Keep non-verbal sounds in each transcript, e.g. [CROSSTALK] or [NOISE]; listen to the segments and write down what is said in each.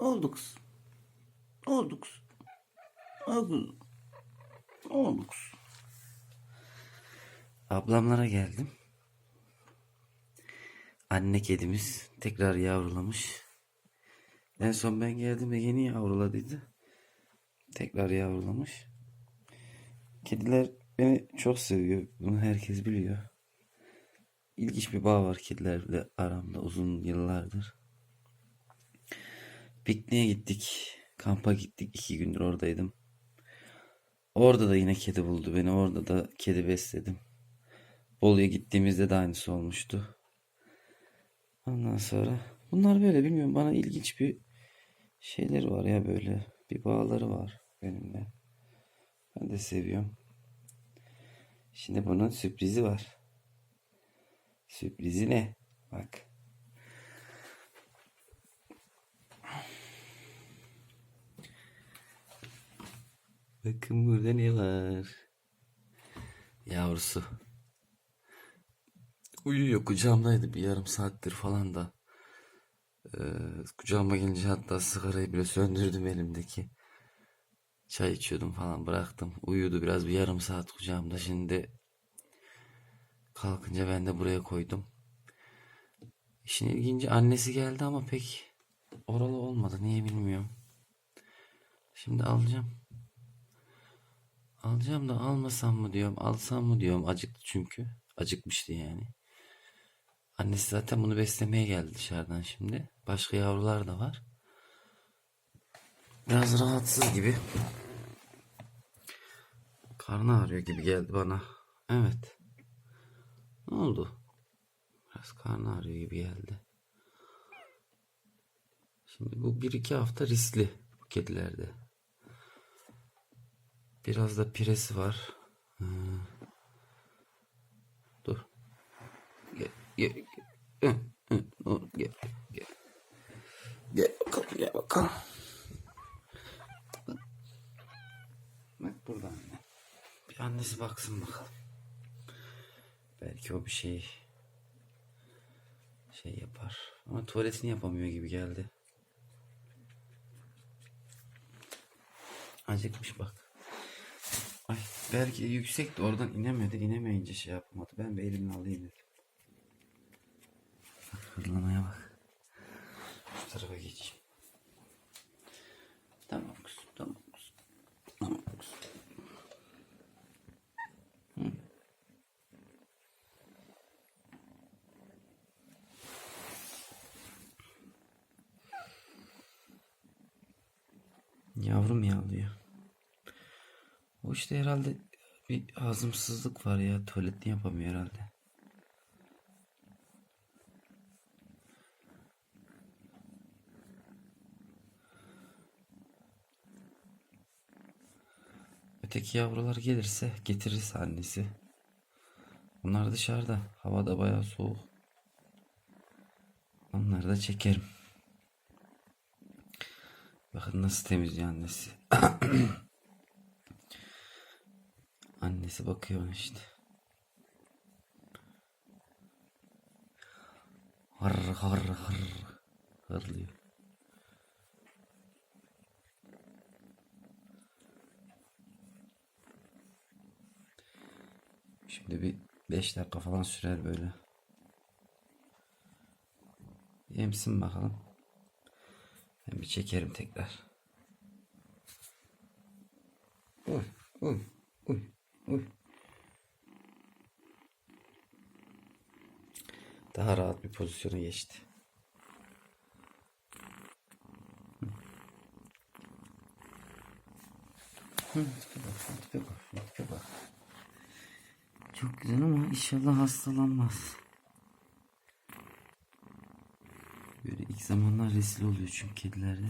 Oldu kız? Oldu kız? Ablamlara geldim. Anne kedimiz tekrar yavrulamış. En son ben geldiğimde yeni yavruladıydı. Tekrar yavrulamış. Kediler beni çok seviyor. Bunu herkes biliyor. İlginç bir bağ var kedilerle aramda uzun yıllardır. Pikniğe gittik. Kampa gittik. iki gündür oradaydım. Orada da yine kedi buldu beni. Orada da kedi besledim. Bolu'ya gittiğimizde de aynısı olmuştu. Ondan sonra bunlar böyle bilmiyorum bana ilginç bir şeyleri var ya böyle bir bağları var benimle. Ben de seviyorum. Şimdi bunun sürprizi var. Sürprizi ne? Bak. Bakın burada ne var? Yavrusu. Uyuyor kucağımdaydı bir yarım saattir falan da. Ee, kucağıma gelince hatta sigarayı bile söndürdüm elimdeki. Çay içiyordum falan bıraktım. Uyudu biraz bir yarım saat kucağımda. Şimdi kalkınca ben de buraya koydum. İşin ilginci annesi geldi ama pek oralı olmadı. Niye bilmiyorum. Şimdi alacağım. Alacağım da almasam mı diyorum, alsam mı diyorum. Acıktı çünkü. Acıkmıştı yani. Annesi zaten bunu beslemeye geldi dışarıdan şimdi. Başka yavrular da var. Biraz rahatsız gibi. Karnı ağrıyor gibi geldi bana. Evet. Ne oldu? Biraz karnı ağrıyor gibi geldi. Şimdi bu bir iki hafta riskli bu kedilerde. Biraz da piresi var. Dur. Gel, gel, gel. Hı, hı, dur, Gel, gel. Gel bakalım, gel bakalım. Bak burada anne. Bir annesi baksın bakalım. Belki o bir şey şey yapar. Ama tuvaletini yapamıyor gibi geldi. Acıkmış bak. Ay belki yüksekti oradan inemedi. İnemeyince şey yapamadı. Ben bir elimle alayım dedim. Bak hırlamaya bak. Şu tarafa geçeyim. Tamam kızım tamam kızım. Tamam kızım. Hı. Yavrum yavruyor. O işte herhalde bir hazımsızlık var ya. Tuvaletini yapamıyor herhalde. Öteki yavrular gelirse getiririz annesi. Onlar dışarıda. Havada bayağı soğuk. Onları da çekerim. Bakın nasıl temizliyor annesi. [CLEARS THROAT] Annesi bakıyor ona işte. Har har har hırlıyor. Şimdi bir 5 dakika falan sürer böyle. Yemsin bakalım. Ben bir çekerim tekrar. Uy, uy, uy. Daha rahat bir pozisyona geçti. Çok güzel ama inşallah hastalanmaz. Böyle ilk zamanlar rezil oluyor çünkü kedilerde.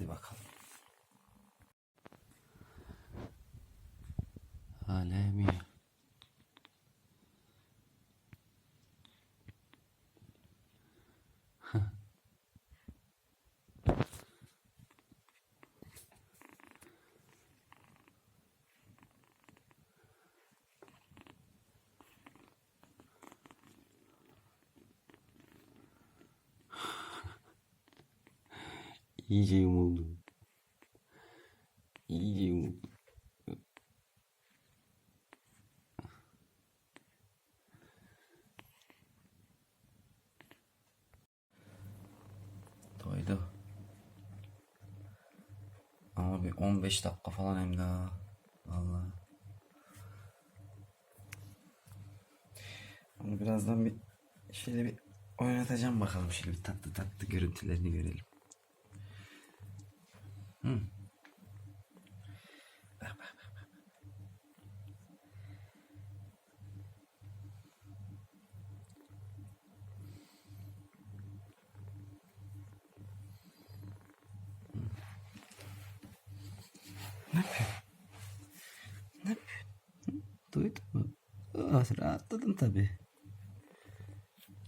Hadi bakalım. Alemi. İyice yumuldu. İyice yumuldu. Doydu. Ama bir 15 dakika falan hem daha. Vallahi. Onu birazdan bir şöyle bir oynatacağım bakalım. Bir tatlı tatlı görüntülerini görelim. Ne yapıyorsun? Ne yapıyorsun? Duydun mu? Oh, rahatladın tabii.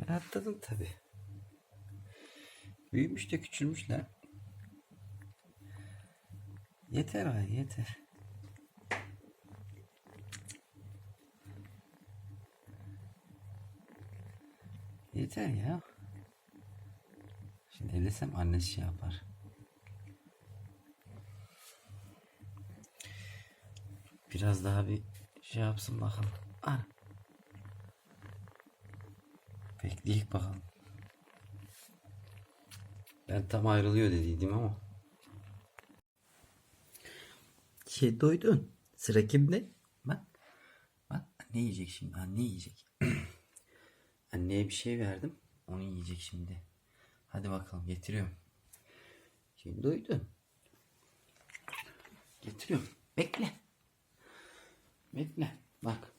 Rahatladın tabii. Büyümüş de küçülmüş lan. Yeter ay yeter. Yeter ya. Şimdi ellesem annesi şey yapar. Biraz daha bir şey yapsın bakalım. Ana. Bekleyek bakalım. Ben tam ayrılıyor dediydim ama. Şey doydun. Sıra kimde? Bak. Bak anne yiyecek şimdi. Anne yiyecek. [CLEARS THROAT] Anneye bir şey verdim. Onu yiyecek şimdi. Hadi bakalım getiriyorum. Şimdi doydun. Getiriyorum. Bekle. Bekle. Bak.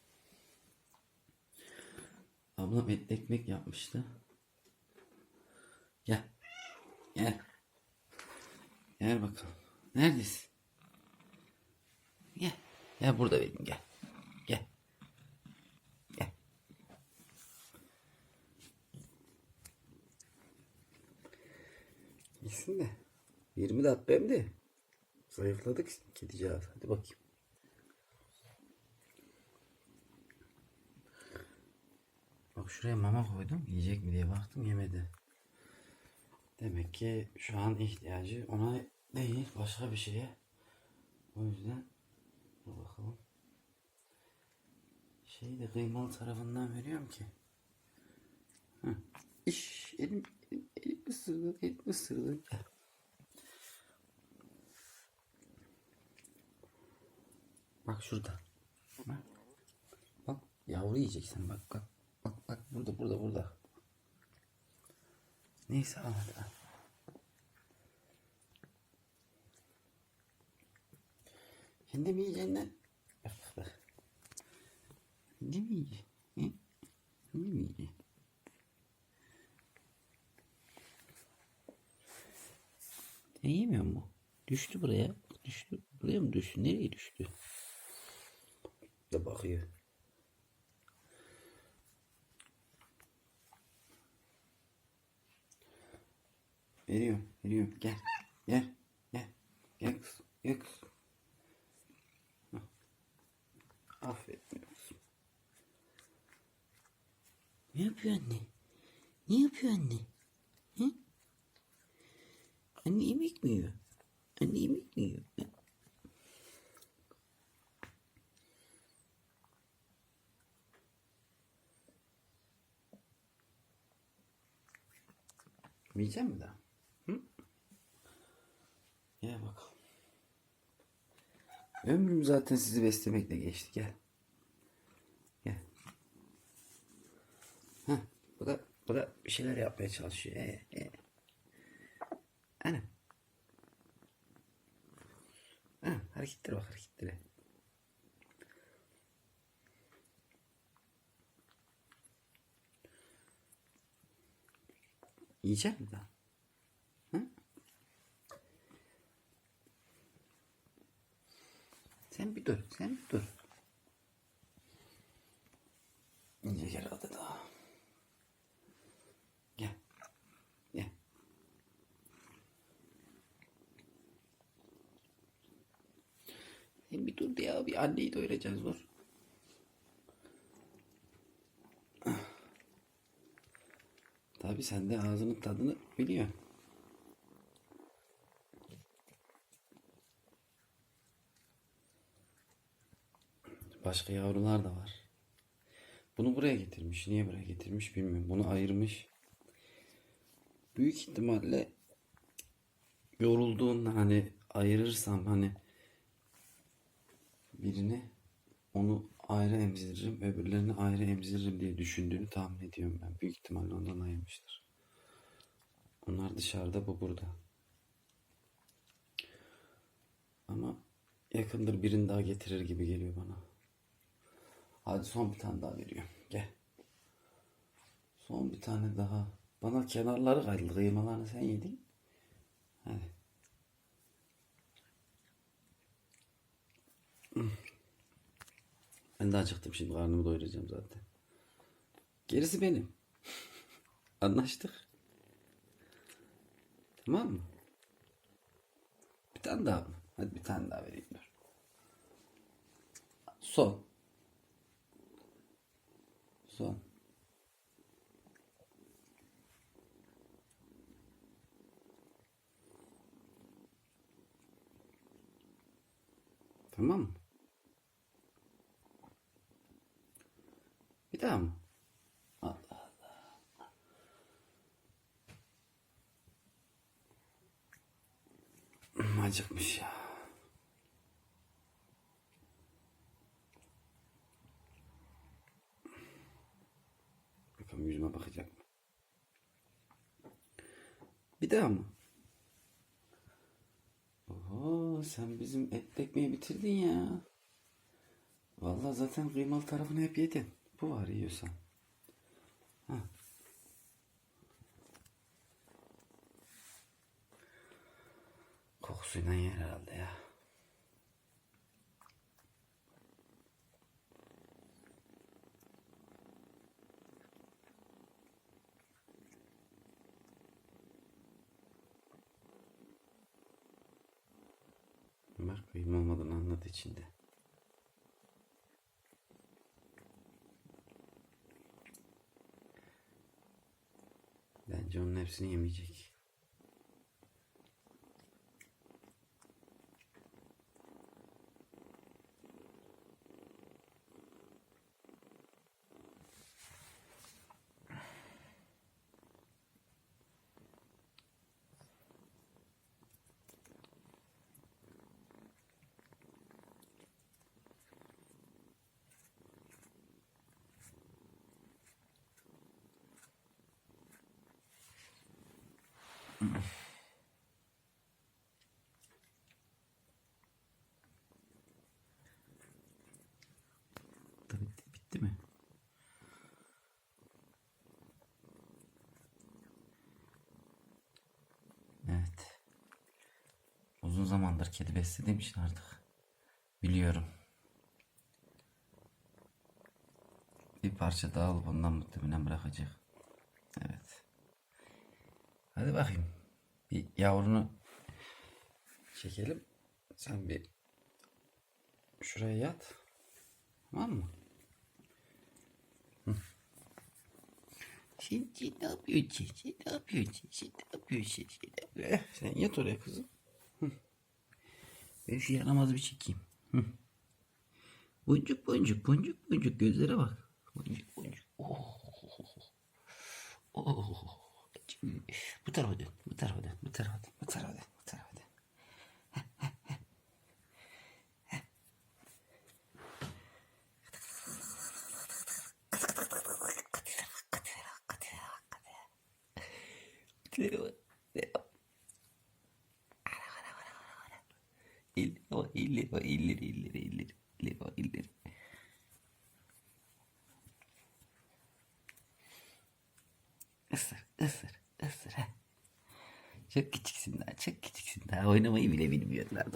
Ablam etli ekmek yapmıştı. Gel. Gel. Gel bakalım. Neredesin? Gel. Gel burada benim gel. Gel. Gel. Gitsin de. 20 dakika hem de. Zayıfladık kedicağız. Hadi bakayım. Bak şuraya mama koydum. Yiyecek mi diye baktım yemedi. Demek ki şu an ihtiyacı ona değil başka bir şeye. O yüzden dur bakalım. Şeyi de kıymalı tarafından veriyorum ki. Hı. İş elim, elim, elim ısırdı, elim ısırdı. Bak şurada. Bak yavru yiyeceksin bak bak. Burada burada burada. Neyse al. Kendi mi yiyeceksin lan? Bak mi yiyeceksin? Hı? Kendi mi yiyeceksin? Yemiyor mu? Düştü buraya. Düştü. Buraya mı düştü? Nereye düştü? Da bakıyor. Veriyorum, veriyorum. Gel, gel, gel. Gel kızım, gel. Aferin kızım. Ne yapıyor anne? Ne yapıyor anne? Hı? Anne yemek mi yiyor? Anne yemek mi yiyor? Hı? Mi daha? Gel bakalım. Ömrüm zaten sizi beslemekle geçti. Gel. Gel. Heh, bu da bu da bir şeyler yapmaya çalışıyor. Ee, ee. Ana. Ha, hareketlere bak hareketlere. Yiyecek mi daha? Sen bir dur, sen bir dur. Yiyecek herhalde daha. Gel. Gel. Sen bir dur ya, bir anneyi doyuracağız zor. Tabi sen de ağzının tadını biliyorsun. Başka yavrular da var. Bunu buraya getirmiş. Niye buraya getirmiş bilmiyorum. Bunu ayırmış. Büyük ihtimalle yorulduğunda hani ayırırsam hani birini onu ayrı emziririm, öbürlerini ayrı emziririm diye düşündüğünü tahmin ediyorum ben. Büyük ihtimalle ondan ayırmıştır. Onlar dışarıda, bu burada. Ama yakındır birini daha getirir gibi geliyor bana. Hadi son bir tane daha veriyorum. Gel. Son bir tane daha. Bana kenarları kaydı. Kıymalarını sen yedin. Hadi. Ben de acıktım şimdi. Karnımı doyuracağım zaten. Gerisi benim. [LAUGHS] Anlaştık. Tamam mı? Bir tane daha mı? Hadi bir tane daha vereyim. Son. Son. Tamam mı? Bir daha mı? Allah Allah. [CLEARS THROAT] Acıkmış ya. Bakalım yüzüme bakacak mı? Bir daha mı? Oho sen bizim et ekmeği bitirdin ya. Vallahi zaten kıymalı tarafını hep yedin. Bu var yiyorsan. Ha. Kokusuyla yer herhalde ya. İçinde. Bence onun hepsini yemeyecek. Bitti, bitti mi? Evet. Uzun zamandır kedi beslediğim için artık biliyorum. Bir parça daha alıp ondan muhtemelen bırakacak. Evet. Hadi bakayım. Bir yavrunu çekelim. Sen bir şuraya yat. Tamam mı? Hı. Şimdi ne yapıyorsun? Şimdi ne yapıyorsun? Şimdi ne yapıyorsun? Yapıyorsun? Eh, Sen yat oraya kızım. Hı. Ben şu yaramazı bir çekeyim. Boncuk boncuk boncuk boncuk gözlere bak. Boncuk boncuk. Oh. Oh. Bu tarafa dön. Bu tarafa dön. Bu tarafa dön. Bu tarafa dön. Bu tarafa dön. İlleri o illeri illeri illeri illeri illeri illeri. Isır ısır ısır ha. Çok küçüksün daha çok küçüksün daha oynamayı bile bilmiyorlar.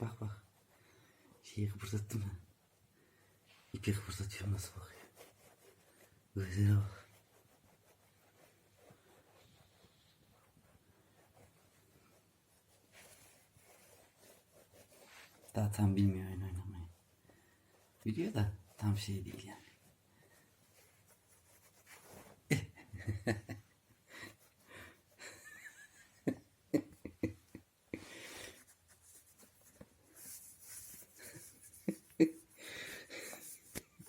Bak bak. Şeyi kıpırdattım mı? İpi kıpırdatıyorum nasıl bakıyor. Gözlere bak. Daha tam bilmiyor oyun oynamayı. Biliyor da tam şey değil yani. [LAUGHS]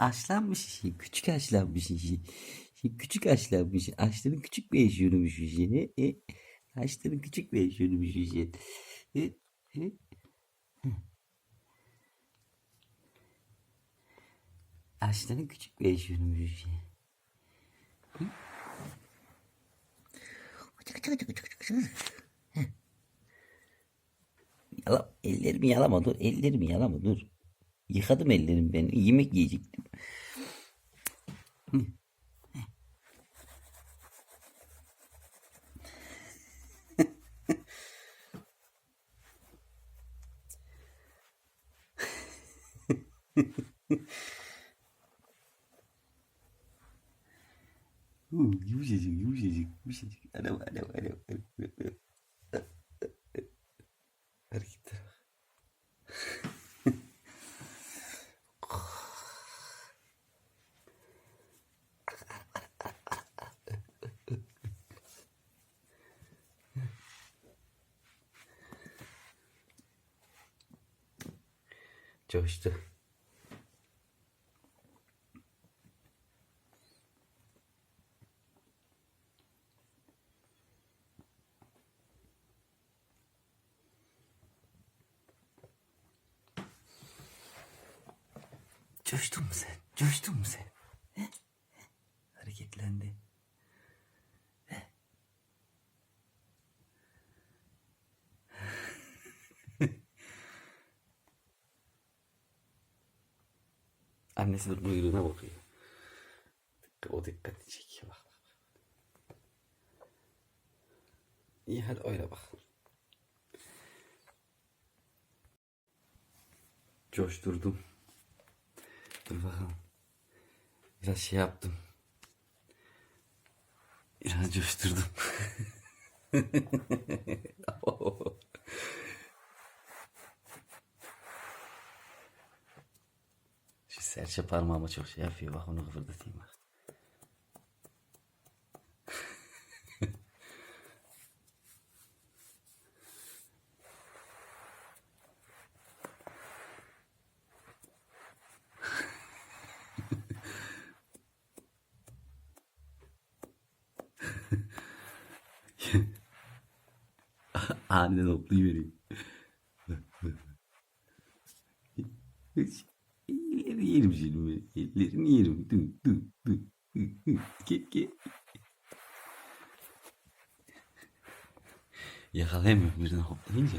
açlanmış şey, küçük açlanmış şey küçük açlanmış. Açların küçük bir eşyonumuş şey. E, açların küçük bir eşyonumuş şey. E, e. Açların küçük bir eşyonumuş şey. Yala, ellerimi yalama dur. Ellerimi yalama dur. Yıkadım ellerimi ben. Yemek yiyecektim. Huu, Yumuşacık, yumuşacık, yumuşacık. Anam, anam, anam, anam. Hareketlere bak. Coştu. Coştun mu sen? Coştun mu sen? Hareketlendi. Annesi de buyruğuna bakıyor. O dikkatini çekiyor. Bak. İyi hadi öyle bak. Coşturdum. Dur bakalım. Biraz şey yaptım. Biraz coşturdum. [LAUGHS] serçe parmağıma çok şey yapıyor. Bak onu kıpırdatayım bak. [LAUGHS] Aniden hoplayıveriyor. Yerim şimdi. Ellerini yerim. Dur dur dur. Gel gel. Yakalayamıyorum birden hoplayınca.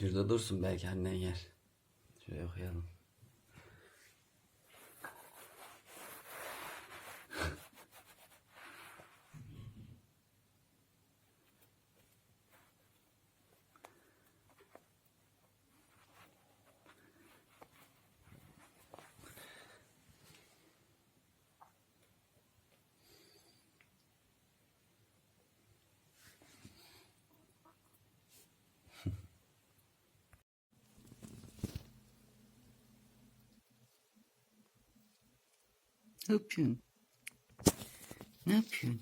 Şurada dursun belki annen yer. Şuraya koyalım. Ne yapıyorsun?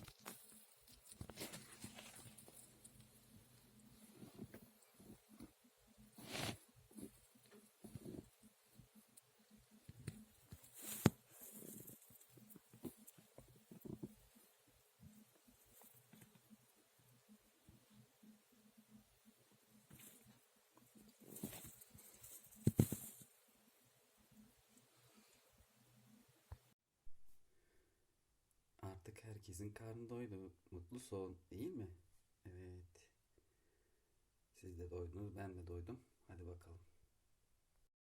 Herkesin karnı doydu. Mutlu son, değil mi? Evet. Siz de doydunuz, ben de doydum. Hadi bakalım.